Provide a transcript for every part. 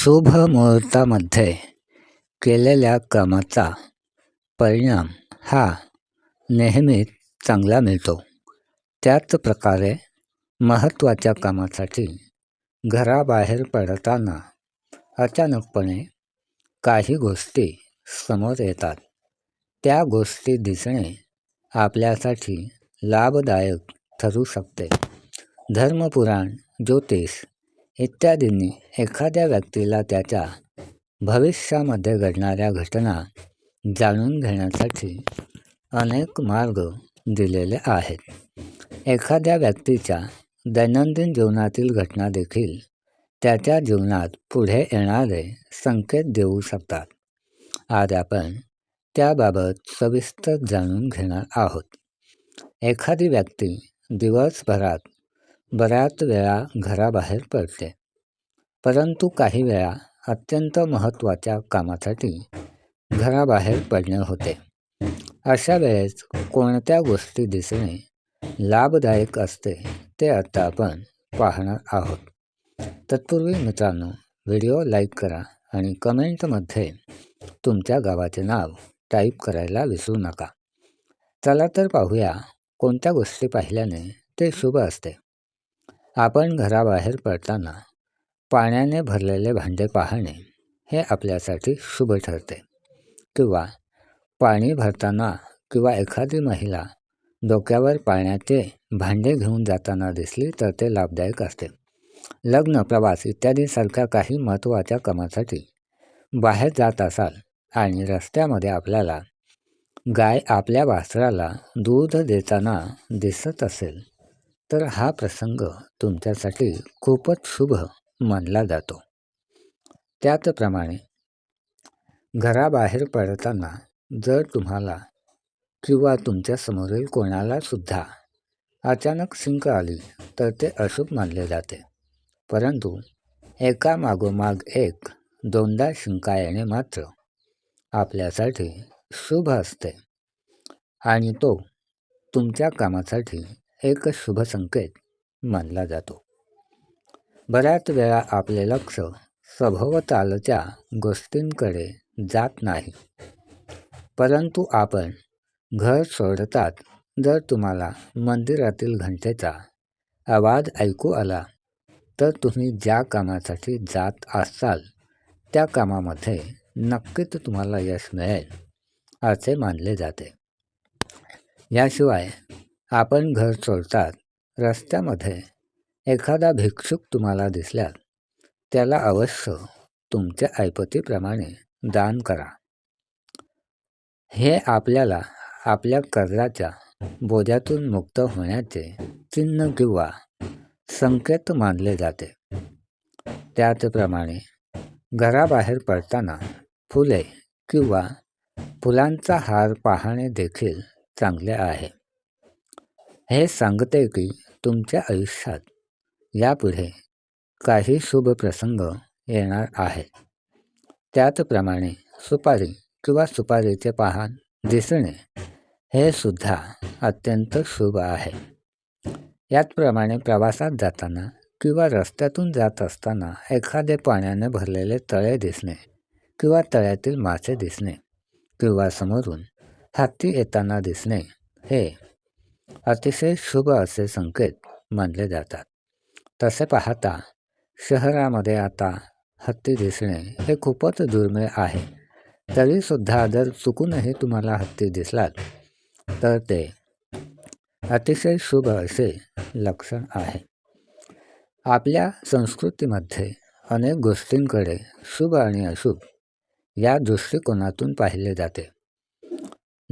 शुभ मुहूर्तामध्ये केलेल्या कामाचा परिणाम हा नेहमीच चांगला मिळतो. त्याच प्रकारे महत्त्वाच्या कामासाठी घराबाहेर पडताना अचानकपणे काही गोष्टी समोर येतात. त्या गोष्टी दिसणे आपल्यासाठी लाभदायक ठरू शकते. धर्मपुराण ज्योतिष इत्यादींनी एखाद्या व्यक्तीला त्याच्या भविष्यामध्ये घडणाऱ्या घटना जाणून घेण्यासाठी अनेक मार्ग दिलेले आहेत. एखाद्या व्यक्तीच्या दैनंदिन जीवनातील घटना देखील त्याच्या जीवनात पुढे येणारे संकेत देऊ शकतात. आज आपण त्याबाबत सविस्तर जाणून घेणार आहोत. एखादी व्यक्ती दिवसभरात बऱ्याच वेळा घराबाहेर पडते. परंतु काही वेळा अत्यंत महत्त्वाच्या कामासाठी घराबाहेर पडणे होते. अशा वेळेस कोणत्या गोष्टी दिसणे लाभदायक असते ते आता आपण पाहणार आहोत. तत्पूर्वी मित्रांनो व्हिडिओ लाईक करा आणि कमेंटमध्ये तुमच्या गावाचे नाव टाईप करायला विसरू नका. चला तर पाहूया कोणत्या गोष्टी पाहिल्याने ते शुभ असते. आपण घराबाहेर पडताना पाण्याने भरलेले भांडे पाहणे हे आपल्यासाठी शुभ ठरते. किंवा पाणी भरताना किंवा एखादी महिला डोक्यावर पाण्याचे भांडे घेऊन जाताना दिसली तर ते लाभदायक असते. लग्न प्रवास इत्यादीसारख्या काही महत्त्वाच्या कामासाठी बाहेर जात असाल आणि रस्त्यामध्ये आपल्याला गाय आपल्या वासराला दूध देताना दिसत असेल तर हा प्रसंग तुमच्यासाठी खूपच शुभ मानला जातो. त्याचप्रमाणे घराबाहेर पडताना जर तुम्हाला किंवा तुमच्या समोरील अचानक शिंक आली तर ते अशुभ मानले जाते. परंतु एका मागोमाग एक दोनदा शिंका येणे मात्र आपल्यासाठी शुभ असते आणि तो तुमच्या कामासाठी एक शुभ संकेत मानला जातो. बऱ्याच वेळा आपले लक्ष सभोवतालच्या गोष्टींकडे जात नाही. परंतु आपण घर सोडतात जर तुम्हाला मंदिरातील घंटेचा आवाज ऐकू आला तर तुम्ही ज्या कामासाठी जात असाल त्या कामामध्ये नक्कीच तुम्हाला यश मिळेल असे मानले जाते. याशिवाय आपण घर सोडतात रस्त्यामध्ये एखादा भिक्षुक तुम्हाला दिसल्यास त्याला अवश्य तुमच्या ऐपतीप्रमाणे दान करा. हे आपल्याला आपल्या कर्जाच्या बोजातून मुक्त होण्याचे चिन्ह किंवा संकेत मानले जाते. त्याचप्रमाणे घराबाहेर पडताना फुले किंवा फुलांचा हार पाहणे देखील चांगले आहे. हे सांगते की तुमच्या आयुष्यात यापुढे काही शुभ प्रसंग येणार आहेत. त्याचप्रमाणे सुपारी किंवा सुपारीचे पाहन दिसणे हे सुद्धा अत्यंत शुभ आहे. याचप्रमाणे प्रवासात जाताना किंवा रस्त्यातून जात असताना एखादे पाण्याने भरलेले तळे दिसणे किंवा तळ्यातील मासे दिसणे किंवा समोरून हत्ती येताना दिसणे हे अतिशय शुभ असे संकेत मानले जातात. तसे पाहता शहरामध्ये आता हत्ती दिसणे हे खूपच दुर्मिळ आहे. तरीसुद्धा जर चुकूनही तुम्हाला हत्ती दिसलात तर ते अतिशय शुभ असे लक्षण आहे. आपल्या संस्कृतीमध्ये अनेक गोष्टींकडे शुभ आणि अशुभ या दृष्टिकोनातून पाहिले जाते.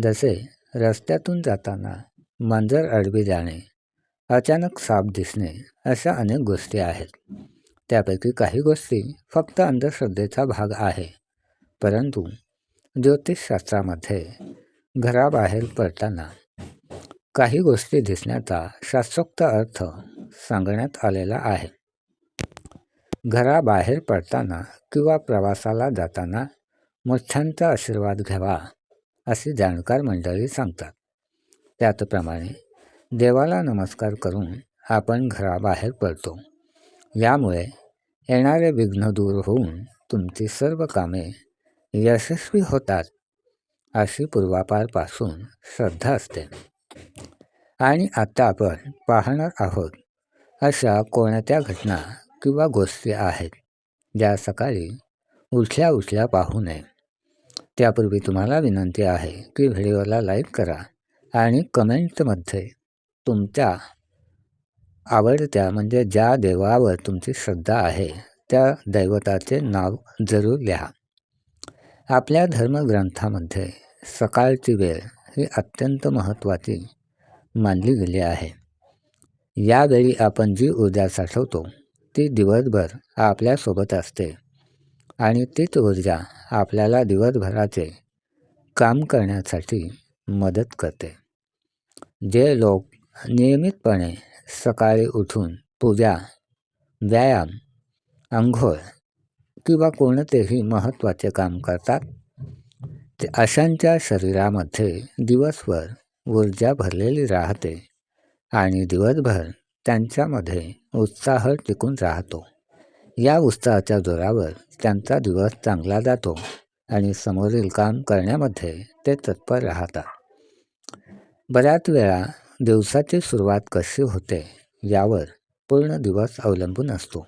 जसे रस्त्यातून जाताना मांजर आडवी जाणे अचानक साप दिसणे अशा अनेक गोष्टी आहेत. त्यापैकी काही गोष्टी फक्त अंधश्रद्धेचा भाग आहे. परंतु ज्योतिषशास्त्रामध्ये घराबाहेर पडताना काही गोष्टी दिसण्याचा शास्त्रोक्त अर्थ सांगण्यात आलेला आहे. घराबाहेर पडताना किंवा प्रवासाला जाताना मोठ्यांचा आशीर्वाद घ्यावा असे जाणकार मंडळी सांगतात. त्याचप्रमाणे देवाला नमस्कार करून आपण घराबाहेर पडतो. यामुळे येणारे विघ्न दूर होऊन तुमची सर्व कामे यशस्वी होतात अशी पूर्वापारपासून श्रद्धा असते. आणि आता आपण पाहणार आहोत अशा कोणत्या घटना किंवा गोष्टी आहेत ज्या सकाळी उठल्या उठल्या पाहू नये. त्यापूर्वी तुम्हाला विनंती आहे की व्हिडिओला लाईक करा. आणि कमेंटमध्ये तुमच्या आवडत्या म्हणजे ज्या देवावर तुमची श्रद्धा आहे त्या दैवताचे नाव जरूर लिहा. आपल्या धर्मग्रंथामध्ये सकाळची वेळ ही अत्यंत महत्त्वाची मानली गेली आहे. यावेळी आपण जी ऊर्जा साठवतो ती दिवसभर आपल्यासोबत असते आणि तीच ऊर्जा आपल्याला दिवसभराचे काम करण्यासाठी मदत करते. जे लोक नियमितपणे सकाळी उठून पूजा व्यायाम अंघोळ किंवा कोणतेही महत्त्वाचे काम करतात ते अशांच्या शरीरामध्ये दिवसभर ऊर्जा भरलेली राहते आणि दिवसभर त्यांच्यामध्ये उत्साह टिकून राहतो. या उत्साहाच्या जोरावर त्यांचा दिवस चांगला जातो आणि समोरील काम करण्यामध्ये ते तत्पर राहतात. बऱ्याच वेळा दिवसाची सुरुवात कशी होते यावर पूर्ण दिवस अवलंबून असतो.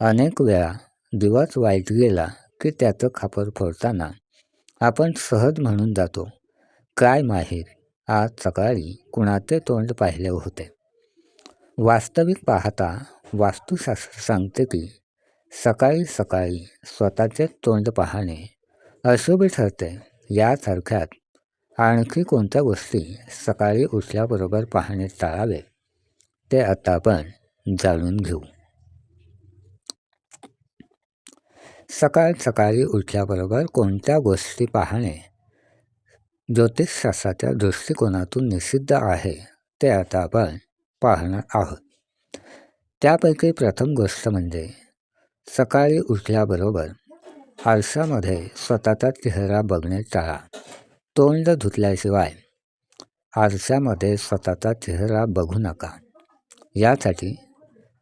अनेक वेळा दिवस वाईट गेला की त्याचं खापर फोडताना आपण सहज म्हणून जातो काय माहीत आज सकाळी कुणाचे तोंड पाहिले होते? वास्तविक पाहता वास्तुशास्त्र सांगते की सकाळी सकाळी स्वतःचे तोंड पाहणे अशुभ ठरते यासारख्यात आणखी कोणत्या गोष्टी सकाळी उठल्याबरोबर पाहणे टाळावे ते आता आपण जाणून घेऊ. सकाळ सकाळी उठल्याबरोबर कोणत्या गोष्टी पाहणे ज्योतिषशास्त्राच्या दृष्टिकोनातून निषिद्ध आहे ते आता आपण पाहणार आहोत. त्यापैकी प्रथम गोष्ट म्हणजे सकाळी उठल्याबरोबर आरशामध्ये स्वतःचा चेहरा बघणे टाळा. तोंड धुतल्याशिवाय आरशामध्ये स्वतःचा चेहरा बघू नका. यासाठी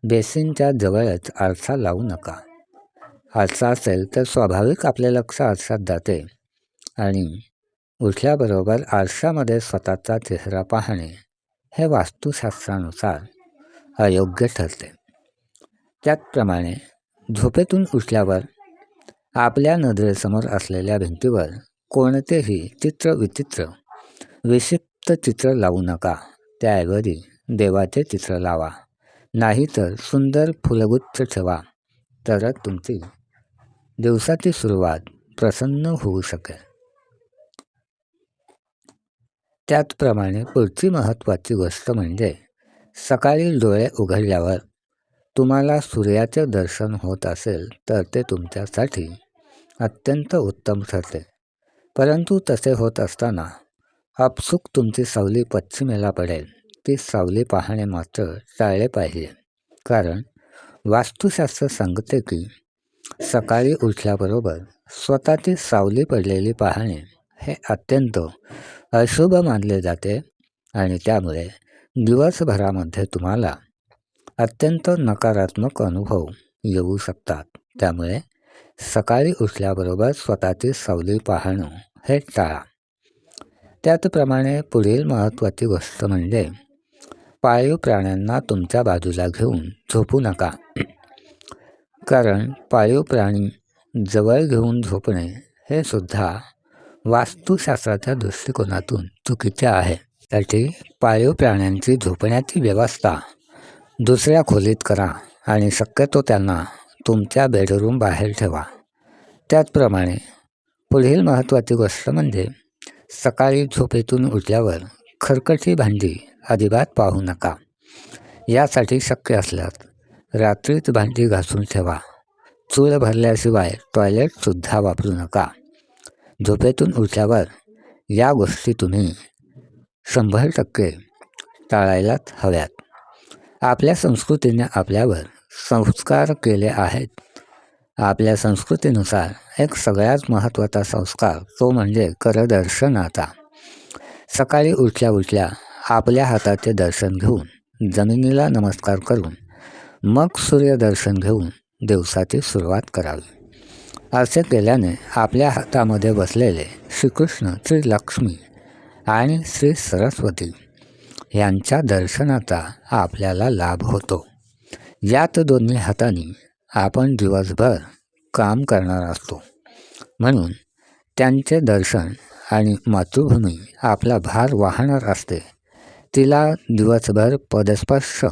बेसिनच्या जवळच आरसा लावू नका. आरसा असेल तर स्वाभाविक आपले लक्ष आरशात जाते आणि उठल्याबरोबर आरशामध्ये स्वतःचा चेहरा पाहणे हे वास्तुशास्त्रानुसार अयोग्य ठरते. त्याचप्रमाणे झोपेतून उठल्यावर आपल्या नजरेसमोर असलेल्या भिंतीवर कोणतेही चित्र विचित्र विक्षिप्त चित्र लावू नका. त्याऐवजी देवाचे चित्र लावा. नाहीतर सुंदर फुलगुच्छ ठेवा. तरच तुमची दिवसाची सुरुवात प्रसन्न होऊ शकेल. त्याचप्रमाणे पुढची महत्त्वाची गोष्ट म्हणजे सकाळी डोळे उघडल्यावर तुम्हाला सूर्याचे दर्शन होत असेल तर ते तुमच्यासाठी अत्यंत उत्तम ठरते. परंतु तसे होत असताना आपसुक तुमची सावली पश्चिमेला पडेल. ती सावली पाहणे मात्र टाळले पाहिजे. कारण वास्तुशास्त्र सांगते की सकाळी उठल्याबरोबर स्वतःची सावली पडलेली पाहणे हे अत्यंत अशुभ मानले जाते आणि त्यामुळे दिवसभरामध्ये तुम्हाला अत्यंत नकारात्मक अनुभव येऊ शकतात. त्यामुळे सकाळी उठल्याबरोबर स्वतःची सावली पाहणं हे टाळा. त्याचप्रमाणे पुढील महत्त्वाची गोष्ट म्हणजे पाळीव प्राण्यांना तुमच्या बाजूला घेऊन झोपू नका. कारण पाळीव प्राणी जवळ घेऊन झोपणे हे सुद्धा वास्तुशास्त्राच्या दृष्टिकोनातून चुकीचे आहे. त्यासाठी पाळीव प्राण्यांची झोपण्याची व्यवस्था दुसऱ्या खोलीत करा आणि शक्यतो त्यांना तुमच्या बेडरूम बाहेर ठेवा. त्याचप्रमाणे पुढील महत्त्वाची गोष्ट म्हणजे सकाळी झोपेतून उठल्यावर खरकटी भांडी अजिबात पाहू नका. यासाठी शक्य असल्यास रात्रीच भांडी घासून ठेवा. चूळ भरल्याशिवाय टॉयलेटसुद्धा वापरू नका. झोपेतून उठल्यावर या गोष्टी तुम्ही शंभर टक्के टाळायलाच हव्यात. आपल्या संस्कृतीने आपल्यावर संस्कार केले आहेत. आपल्या संस्कृतीनुसार एक सगळ्यात महत्त्वाचा संस्कार तो म्हणजे करदर्शनाचा. सकाळी उठल्या उठल्या आपल्या हाताचे दर्शन घेऊन जमिनीला नमस्कार करून मग सूर्यदर्शन घेऊन दिवसाची सुरुवात करावी. असे केल्याने आपल्या हातामध्ये बसलेले श्रीकृष्ण श्री लक्ष्मी आणि श्री सरस्वती यांच्या दर्शनाचा आपल्याला लाभ होतो. यात दोन्ही हाताने आपण दिवसभर काम करणार असतो. म्हणून त्यांचे दर्शन आणि मातृभूमी आपला भार वाहणार असते. तिला दिवसभर पदस्पर्श